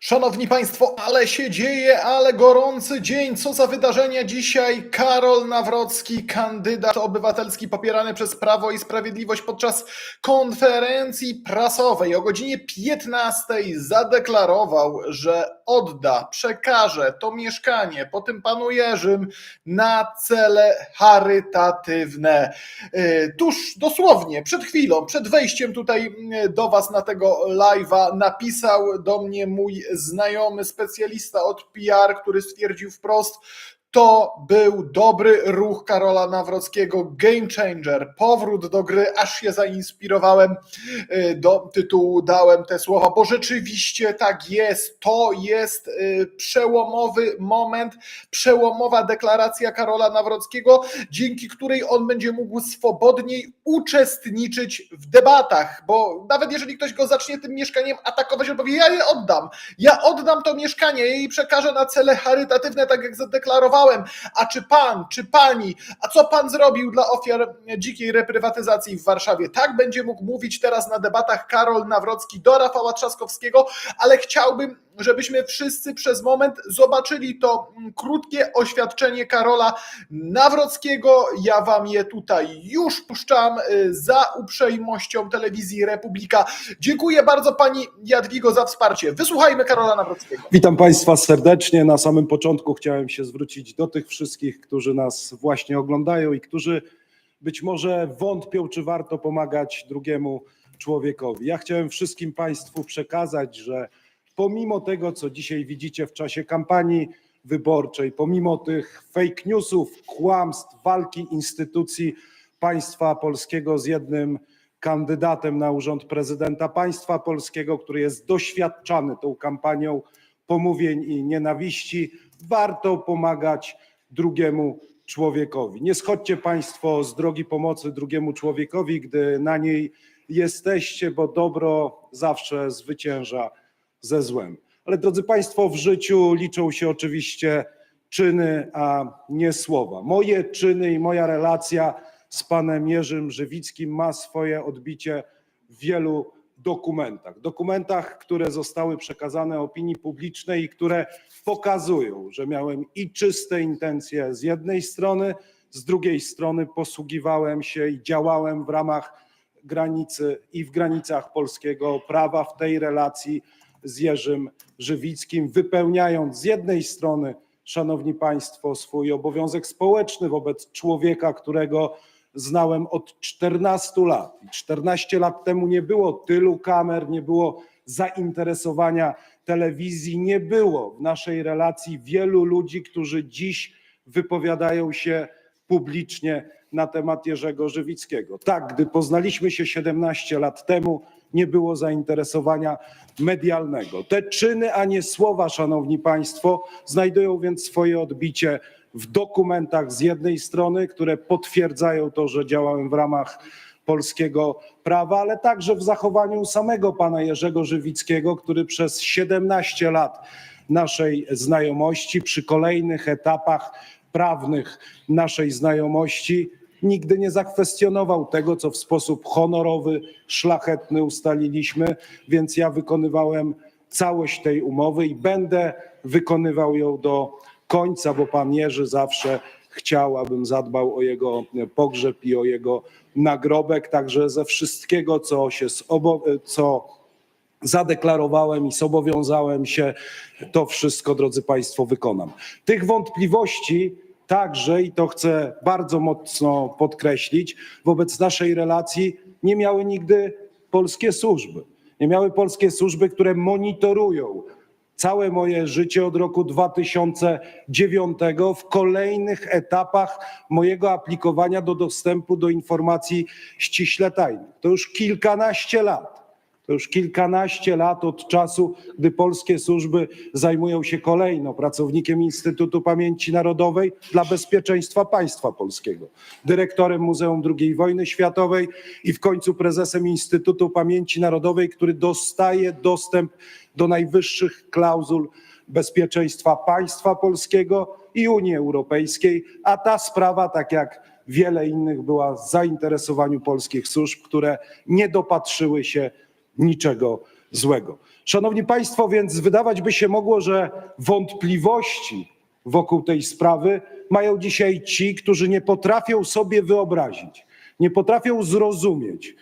Szanowni Państwo, ale się dzieje, ale gorący dzień. Co za wydarzenia dzisiaj? Karol Nawrocki, kandydat obywatelski popierany przez Prawo i Sprawiedliwość podczas konferencji prasowej o godzinie 15 zadeklarował, że odda, przekaże to mieszkanie po tym panu Jerzym na cele charytatywne. E, Tuż dosłownie przed chwilą, przed wejściem tutaj do Was na tego live'a napisał do mnie mój znajomy specjalista od PR, który stwierdził wprost, to był dobry ruch Karola Nawrockiego, game changer, powrót do gry, aż się zainspirowałem y, do tytułu, dałem te słowa, bo rzeczywiście tak jest, to jest y, przełomowy moment, przełomowa deklaracja Karola Nawrockiego, dzięki której on będzie mógł swobodniej uczestniczyć w debatach, bo nawet jeżeli ktoś go zacznie tym mieszkaniem atakować, on powie, ja je oddam, ja oddam to mieszkanie i przekażę na cele charytatywne, tak jak zadeklarowałem, a czy pan, czy pani, a co pan zrobił dla ofiar dzikiej reprywatyzacji w Warszawie? Tak będzie mógł mówić teraz na debatach Karol Nawrocki do Rafała Trzaskowskiego, ale chciałbym, żebyśmy wszyscy przez moment zobaczyli to mm, krótkie oświadczenie Karola Nawrockiego. Ja wam je tutaj już puszczam y, za uprzejmością telewizji Republika. Dziękuję bardzo pani Jadwigo za wsparcie. Wysłuchajmy Karola Nawrockiego. Witam Państwa serdecznie. Na samym początku chciałem się zwrócić do tych wszystkich, którzy nas właśnie oglądają i którzy być może wątpią, czy warto pomagać drugiemu człowiekowi. Ja chciałem wszystkim Państwu przekazać, że pomimo tego, co dzisiaj widzicie w czasie kampanii wyborczej, pomimo tych fake newsów, kłamstw, walki instytucji państwa polskiego z jednym kandydatem na urząd prezydenta państwa polskiego, który jest doświadczany tą kampanią pomówień i nienawiści, warto pomagać drugiemu człowiekowi. Nie schodźcie Państwo z drogi pomocy drugiemu człowiekowi, gdy na niej jesteście, bo dobro zawsze zwycięża ze złem. Ale drodzy Państwo, w życiu liczą się oczywiście czyny, a nie słowa. Moje czyny i moja relacja z panem Jerzym Żywickim ma swoje odbicie w wielu dokumentach. Dokumentach, które zostały przekazane opinii publicznej i które pokazują, że miałem i czyste intencje z jednej strony, z drugiej strony posługiwałem się i działałem w ramach granicy i w granicach polskiego prawa w tej relacji z Jerzym Żywickim, wypełniając z jednej strony, szanowni państwo, swój obowiązek społeczny wobec człowieka, którego znałem od 14 lat. I 14 lat temu nie było tylu kamer, nie było zainteresowania telewizji, nie było w naszej relacji wielu ludzi, którzy dziś wypowiadają się publicznie na temat Jerzego Żywickiego. Tak, gdy poznaliśmy się 17 lat temu, nie było zainteresowania medialnego. Te czyny, a nie słowa, szanowni państwo, znajdują więc swoje odbicie w dokumentach z jednej strony, które potwierdzają to, że działałem w ramach polskiego prawa, ale także w zachowaniu samego pana Jerzego Żywickiego, który przez 17 lat naszej znajomości, przy kolejnych etapach prawnych naszej znajomości, nigdy nie zakwestionował tego, co w sposób honorowy, szlachetny ustaliliśmy, więc ja wykonywałem całość tej umowy i będę wykonywał ją do końca, bo pan Jerzy zawsze chciał, abym zadbał o jego pogrzeb i o jego nagrobek. Także ze wszystkiego, co się co zadeklarowałem i zobowiązałem się, to wszystko, drodzy Państwo, wykonam. Tych wątpliwości także, i to chcę bardzo mocno podkreślić, wobec naszej relacji nie miały nigdy polskie służby. Nie miały polskie służby, które monitorują całe moje życie od roku 2009 w kolejnych etapach mojego aplikowania do dostępu do informacji ściśle tajnych. To już kilkanaście lat. To już kilkanaście lat od czasu, gdy polskie służby zajmują się kolejno pracownikiem Instytutu Pamięci Narodowej dla bezpieczeństwa państwa polskiego, dyrektorem Muzeum II Wojny Światowej i w końcu prezesem Instytutu Pamięci Narodowej, który dostaje dostęp do najwyższych klauzul bezpieczeństwa państwa polskiego i Unii Europejskiej, a ta sprawa, tak jak wiele innych, była w zainteresowaniu polskich służb, które nie dopatrzyły się niczego złego. Szanowni Państwo, więc wydawać by się mogło, że wątpliwości wokół tej sprawy mają dzisiaj ci, którzy nie potrafią sobie wyobrazić, nie potrafią zrozumieć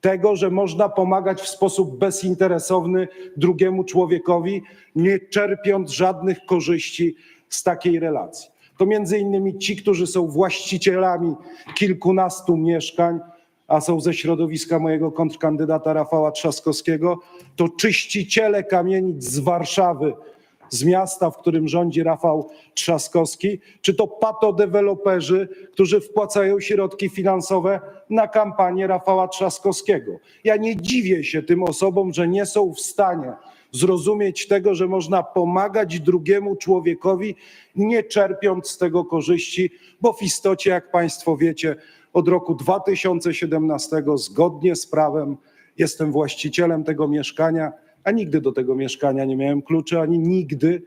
tego, że można pomagać w sposób bezinteresowny drugiemu człowiekowi, nie czerpiąc żadnych korzyści z takiej relacji. To między innymi ci, którzy są właścicielami kilkunastu mieszkań, a są ze środowiska mojego kontrkandydata Rafała Trzaskowskiego, to czyściciele kamienic z Warszawy, z miasta, w którym rządzi Rafał Trzaskowski, czy to patodeweloperzy, którzy wpłacają środki finansowe na kampanię Rafała Trzaskowskiego. Ja nie dziwię się tym osobom, że nie są w stanie zrozumieć tego, że można pomagać drugiemu człowiekowi, nie czerpiąc z tego korzyści, bo w istocie, jak Państwo wiecie, od roku 2017 zgodnie z prawem jestem właścicielem tego mieszkania, a nigdy do tego mieszkania nie miałem kluczy, ani nigdy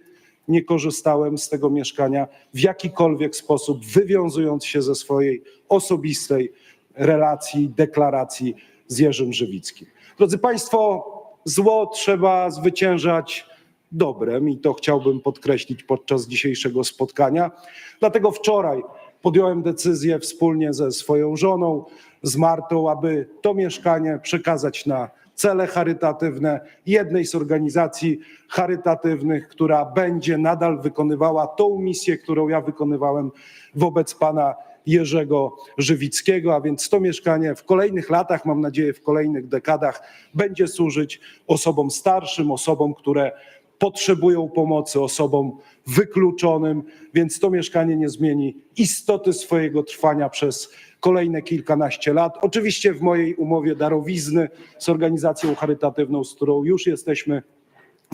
nie korzystałem z tego mieszkania w jakikolwiek sposób, wywiązując się ze swojej osobistej relacji, deklaracji z Jerzym Żywickim. Drodzy Państwo, zło trzeba zwyciężać dobrem i to chciałbym podkreślić podczas dzisiejszego spotkania. Dlatego wczoraj podjąłem decyzję wspólnie ze swoją żoną, z Martą, aby to mieszkanie przekazać na cele charytatywne jednej z organizacji charytatywnych, która będzie nadal wykonywała tą misję, którą ja wykonywałem wobec pana Jerzego Żywickiego, a więc to mieszkanie w kolejnych latach, mam nadzieję w kolejnych dekadach, będzie służyć osobom starszym, osobom, które potrzebują pomocy, osobom wykluczonym, więc to mieszkanie nie zmieni istoty swojego trwania przez kolejne kilkanaście lat. Oczywiście w mojej umowie darowizny z organizacją charytatywną, z którą już jesteśmy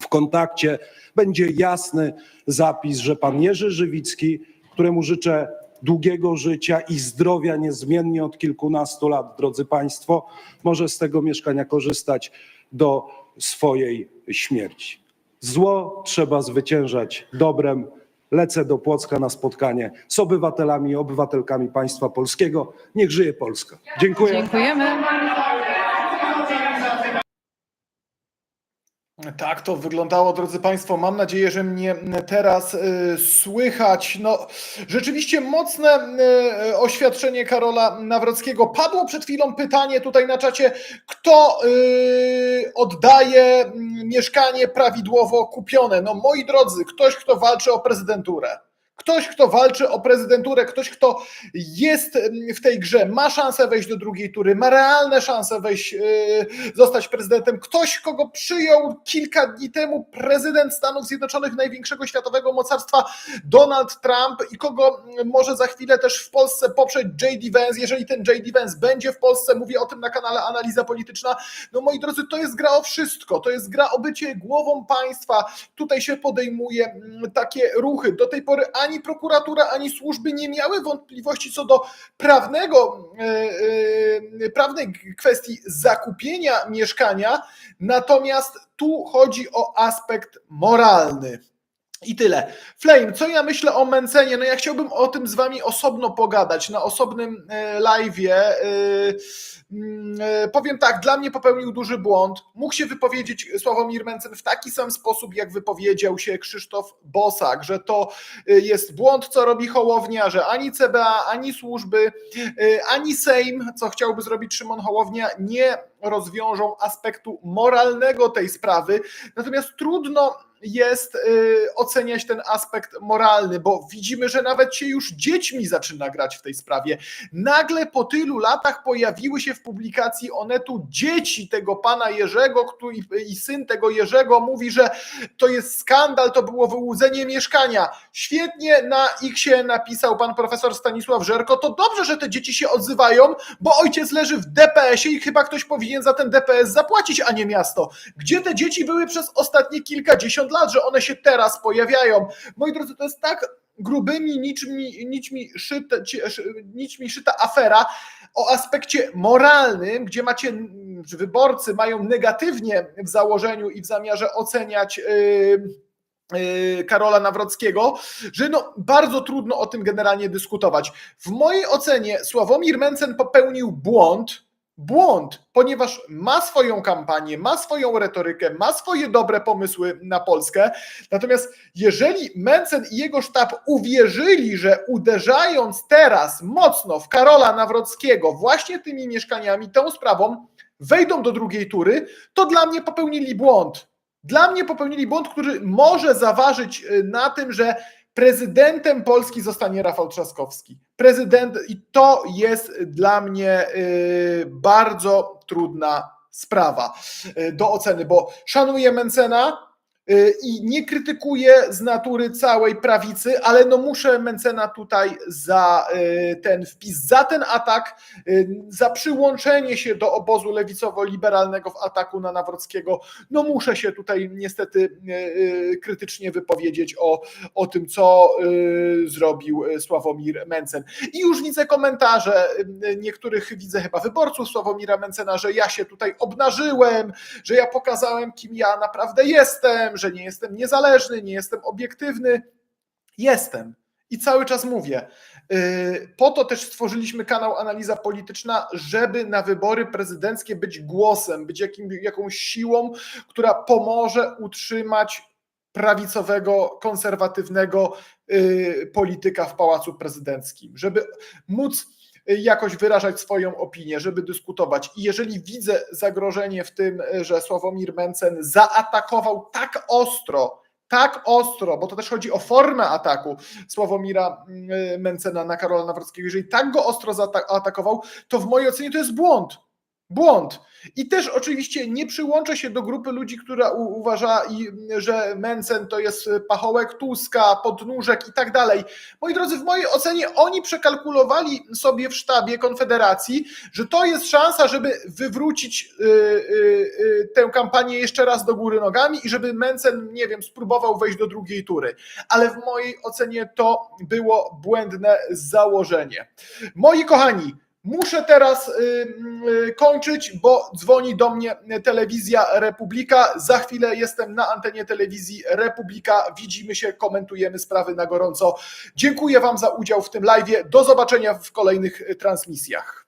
w kontakcie, będzie jasny zapis, że pan Jerzy Żywicki, któremu życzę długiego życia i zdrowia niezmiennie od kilkunastu lat, drodzy Państwo, może z tego mieszkania korzystać do swojej śmierci. Zło trzeba zwyciężać dobrem. Lecę do Płocka na spotkanie z obywatelami i obywatelkami państwa polskiego. Niech żyje Polska. Dziękuję. Dziękujemy. Tak to wyglądało, drodzy Państwo. Mam nadzieję, że mnie teraz y, słychać. No, rzeczywiście mocne y, oświadczenie Karola Nawrockiego. Padło przed chwilą pytanie tutaj na czacie, kto y, oddaje mm, mieszkanie prawidłowo kupione. No, moi drodzy, ktoś, kto walczy o prezydenturę. Ktoś, kto walczy o prezydenturę, ktoś, kto jest w tej grze, ma szansę wejść do drugiej tury, ma realne szanse wejść, yy, zostać prezydentem. Ktoś, kogo przyjął kilka dni temu prezydent Stanów Zjednoczonych, największego światowego mocarstwa, Donald Trump, i kogo może za chwilę też w Polsce poprzeć J.D. Vance. Jeżeli ten J.D. Vance będzie w Polsce, mówię o tym na kanale Analiza Polityczna. No moi drodzy, to jest gra o wszystko. To jest gra o bycie głową państwa. Tutaj się podejmuje takie ruchy. Do tej pory ani prokuratura, ani służby nie miały wątpliwości co do prawnego, yy, yy, prawnej kwestii zakupienia mieszkania, natomiast tu chodzi o aspekt moralny. I tyle. Flame, co ja myślę o Mencenie? No ja chciałbym o tym z wami osobno pogadać, na osobnym e, live'ie. E, mm, e, Powiem tak, dla mnie popełnił duży błąd. Mógł się wypowiedzieć Sławomir Mencen w taki sam sposób, jak wypowiedział się Krzysztof Bosak, że to jest błąd, co robi Hołownia, że ani CBA, ani służby, ani Sejm, co chciałby zrobić Szymon Hołownia, nie rozwiążą aspektu moralnego tej sprawy. Natomiast trudno jest y, oceniać ten aspekt moralny, bo widzimy, że nawet się już dziećmi zaczyna grać w tej sprawie. Nagle po tylu latach pojawiły się w publikacji Onetu dzieci tego pana Jerzego który, i syn tego Jerzego mówi, że to jest skandal, to było wyłudzenie mieszkania. Świetnie na Xie napisał pan profesor Stanisław Żerko, to dobrze, że te dzieci się odzywają, bo ojciec leży w DPS-ie i chyba ktoś powinien za ten DPS zapłacić, a nie miasto. Gdzie te dzieci były przez ostatnie kilkadziesiąt lat, że one się teraz pojawiają? Moi drodzy, to jest tak grubymi nićmi, nićmi, szyte, szyta afera o aspekcie moralnym, gdzie macie, wyborcy mają negatywnie w założeniu i w zamiarze oceniać yy, yy, Karola Nawrockiego, że no bardzo trudno o tym generalnie dyskutować. W mojej ocenie Sławomir Mencen popełnił błąd, błąd, ponieważ ma swoją kampanię, ma swoją retorykę, ma swoje dobre pomysły na Polskę. Natomiast jeżeli Mencen i jego sztab uwierzyli, że uderzając teraz mocno w Karola Nawrockiego właśnie tymi mieszkaniami, tą sprawą, wejdą do drugiej tury, to dla mnie popełnili błąd. Dla mnie popełnili błąd, który może zaważyć y, na tym, że prezydentem Polski zostanie Rafał Trzaskowski. Prezydent, i to jest dla mnie y, bardzo trudna sprawa y, do oceny, bo szanuję Mencena i nie krytykuję z natury całej prawicy, ale no muszę Mencena tutaj za y, ten wpis, za ten atak, y, za przyłączenie się do obozu lewicowo-liberalnego w ataku na Nawrockiego, no muszę się tutaj niestety y, y, krytycznie wypowiedzieć o, o tym, co y, zrobił y, Sławomir Mencen. I już widzę komentarze y, niektórych, widzę chyba wyborców Sławomira Mencena, że ja się tutaj obnażyłem, że ja pokazałem, kim ja naprawdę jestem, że nie jestem niezależny, nie jestem obiektywny. Jestem. I cały czas mówię. Yy, Po to też stworzyliśmy kanał Analiza Polityczna, żeby na wybory prezydenckie być głosem, być jakim, jakąś siłą, która pomoże utrzymać prawicowego, konserwatywnego yy, polityka w pałacu prezydenckim, żeby móc y, jakoś wyrażać swoją opinię, żeby dyskutować. I jeżeli widzę zagrożenie w tym, że Sławomir Mencen zaatakował tak ostro, tak ostro, bo to też chodzi o formę ataku Sławomira y, Mencena na Karola Nawrockiego, jeżeli tak go ostro zaatakował, to w mojej ocenie to jest błąd. Błąd. I też oczywiście nie przyłączę się do grupy ludzi, która uważa, że Mencen to jest pachołek Tuska, podnóżek i tak dalej. Moi drodzy, w mojej ocenie oni przekalkulowali sobie w sztabie Konfederacji, że to jest szansa, żeby wywrócić y, y, y, tę kampanię jeszcze raz do góry nogami i żeby Mencen, nie wiem, spróbował wejść do drugiej tury. Ale w mojej ocenie to było błędne założenie. Moi kochani, Muszę teraz y, y, kończyć, bo dzwoni do mnie telewizja Republika. Za chwilę jestem na antenie telewizji Republika. Widzimy się, komentujemy sprawy na gorąco. Dziękuję Wam za udział w tym live. Do zobaczenia w kolejnych transmisjach.